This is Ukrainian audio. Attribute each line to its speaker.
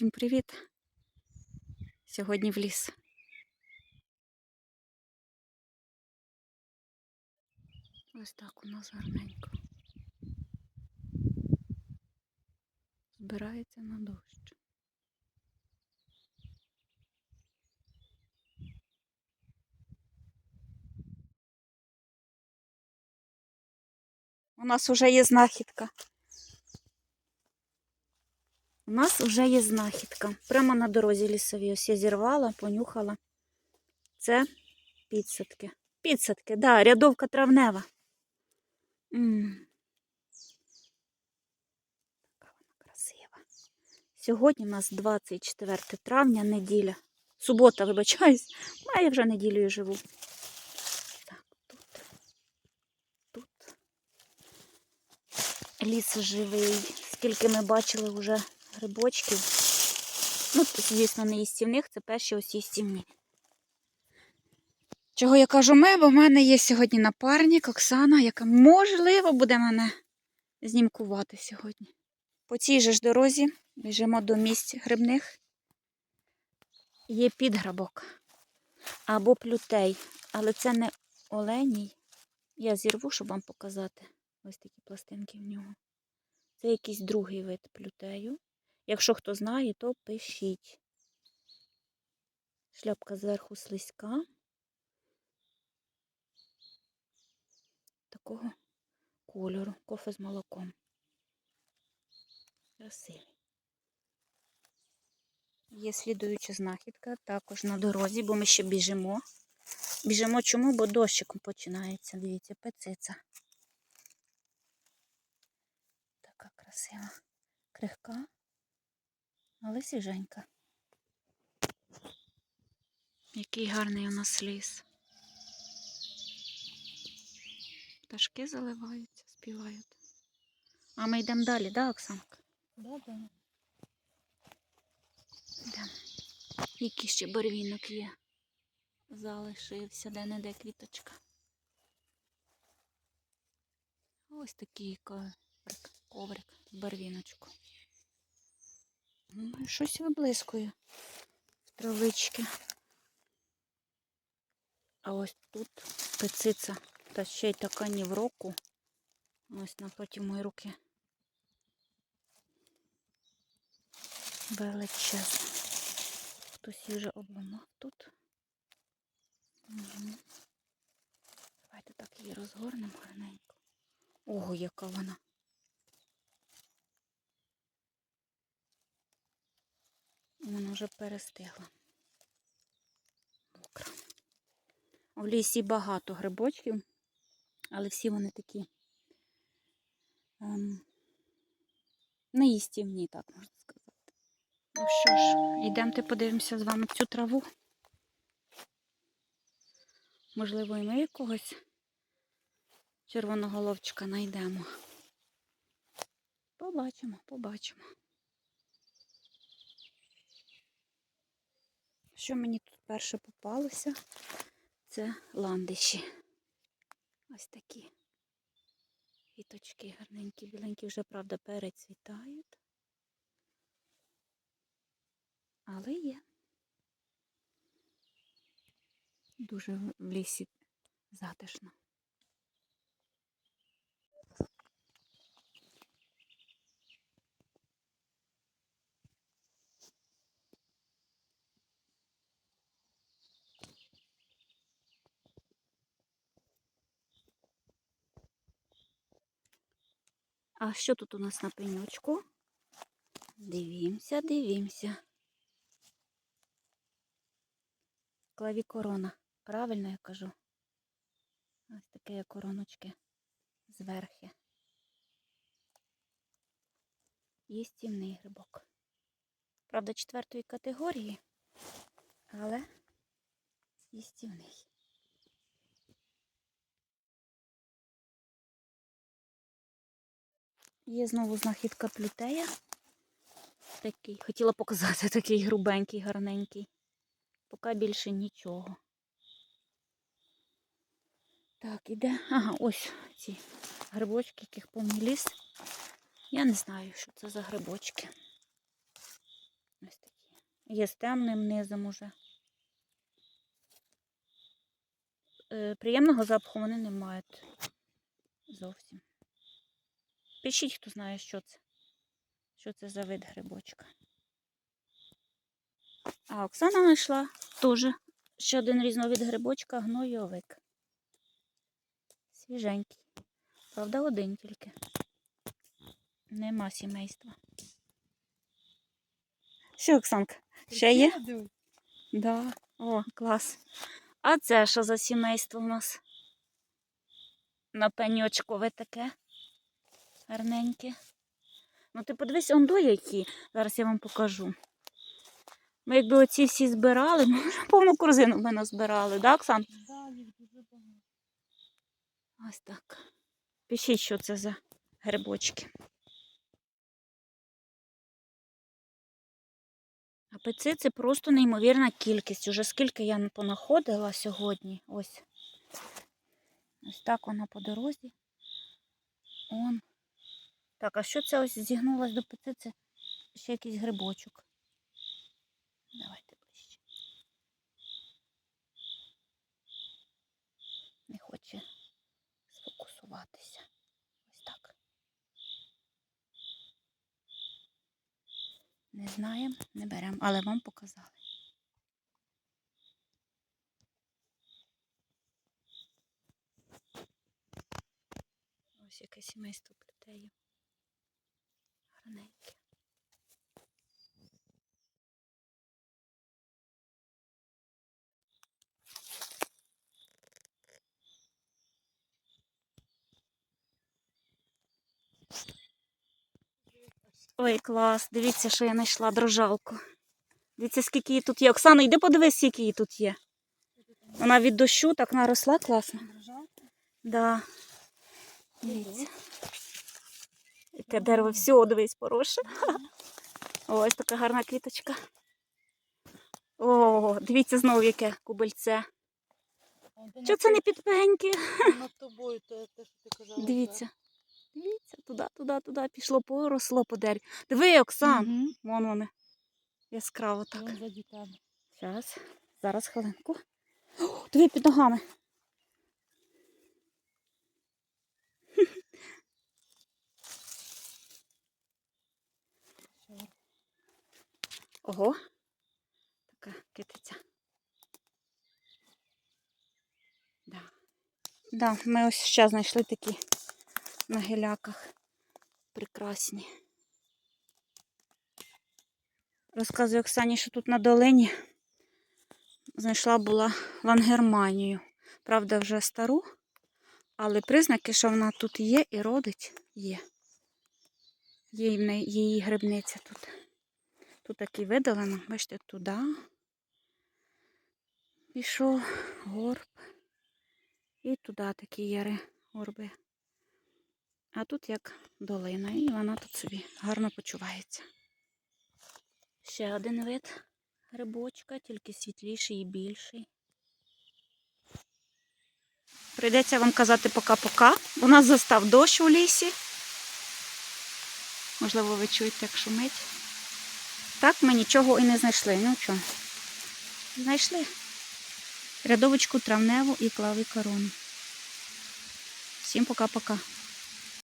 Speaker 1: Всім привіт! Сьогодні в ліс. Ось так у нас гарненько. Збирається на дощ. У нас вже є знахідка. У нас вже є знахідка. Прямо на дорозі лісовій. Ось я зірвала, понюхала. Це підсадки. Підсадки, да, рядовка травнева. М. Така вона красива. Сьогодні у нас 24 травня, неділя. Субота, вибачаюсь, а я вже неділею живу. Так, тут. Тут. Ліс живий. Скільки ми бачили вже грибочків. Ну, звісно, не їстівних, це перші ось їстівні. Чого я кажу ми, бо в мене є сьогодні напарник Оксана, яка, можливо, буде мене знімкувати сьогодні. По цій же ж дорозі біжимо до місць грибних. Є підграбок або плютей, але це не оленій. Я зірву, щоб вам показати. Ось такі пластинки в нього. Це якийсь другий вид плютею. Якщо хто знає, то пишіть. Шляпка зверху слизька. Такого кольору. Кофе з молоком. Красивий. Є слідуюча знахідка також на дорозі, бо ми ще біжимо. Біжимо чому? Бо дощиком починається. Дивіться, пециця. Така красива. Крихка, але свіженька. Який гарний у нас ліс. Пташки заливаються, співають. А ми йдемо далі, да, Оксанка?
Speaker 2: Да, да.
Speaker 1: Йдемо. Який ще барвінок є. Залишився де-не-де квіточка. Ось такий коврик, коврик барвіночку. Ну, і щось виблискує в травички. А ось тут пециця. Та ще й така ні в року. Ось напроти моєї руки. Величезна. Хтось її вже обламав тут. Угу. Давайте так її розгорнемо гарненько. Ого, яка вона. Вона вже перестигла. Мокра. В лісі багато грибочків, але всі вони такі ем, неїстівні, так можна сказати. Ну що ж, йдемте подивимося з вами цю траву. Можливо, і ми якогось червоноголовчика знайдемо. Побачимо, побачимо. Що мені тут перше попалося? Це ландиші. Ось такі. Квіточки гарненькі, біленькі, вже, правда, перецвітають. Але є. Дуже в лісі затишно. А що тут у нас на пеньочку? Дивімося, дивімося. Клавікорона. Правильно я кажу? Ось такі короночки зверхи. Їстівний грибок. Правда, четвертої категорії, але їстівний. Є знову знахідка плютея. Такий, хотіла показати, такий грубенький, гарненький. Поки більше нічого. Так, іде. Ага, ось ці грибочки, яких повний ліс. Я не знаю, що це за грибочки. Ось такі. Є з темним низом уже. Е, Приємного запаху вони не мають зовсім. Пишіть, хто знає, що це. Що це за вид грибочка. А Оксана знайшла теж ще один різновид грибочка гнойовик. Свіженький. Правда, один тільки. Нема сімейства. Що, Оксанка? Ще є? Да. О, клас. А це що за сімейство у нас? На пеньочкове таке. Гарненьке. Ну, ти подивись, он до які. Зараз я вам покажу. Ми якби оці всі збирали, ми вже повну корзину ми назбирали, да, Оксан?
Speaker 2: Да, їх дуже багато.
Speaker 1: Ось так. Пишіть, що це за грибочки. Апеци це просто неймовірна кількість. Уже скільки я понаходила сьогодні. Ось. Ось так вона по дорозі. Он. Так, а що це ось зігнулось до пеци? Це ще якийсь грибочок. Давайте ближче. Не хоче сфокусуватися. Ось так. Не знаємо, не беремо, але вам показали. Ось яке сімейство плетею. Гарненьке. Ой, клас. Дивіться, що я знайшла дрожалку. Дивіться, скільки її тут є. Оксана, йди подивись, скільки її тут є. Вона від дощу так наросла класно. Да. Дивіться. Яке дерево все, дивись, пороше. Ось така гарна квіточка. О, дивіться знову яке кубельце. Що це не підпеньки?
Speaker 2: Над тобою те, що ти казала.
Speaker 1: Дивіться. Дивіться, туди, туди, туди пішло, поросло по дереві. Диви, Оксан,
Speaker 2: Угу.
Speaker 1: вон вони. Яскраво так. Зараз, зараз хвилинку. О, диви під ногами. Ого. Така китиця. Да. Да, ми ось ще знайшли такі на гіляках. Прекрасні. Розказую Оксані, що тут на долині знайшла була лангерманію. Правда, вже стару, але признаки, що вона тут є і родить, є. Є її грибниця тут. Тут такі видалено, бачите, туди пішов горб. І туди такі яри горби. А тут як долина, і вона тут собі гарно почувається. Ще один вид грибочка, тільки світліший і більший. Прийдеться вам казати пока-пока. У нас застав дощ у лісі. Можливо, ви чуєте, як шумить. Так, ми нічого і не знайшли. Ну що? Знайшли. Рядовочку травневу і клави корону. Всім пока-пока.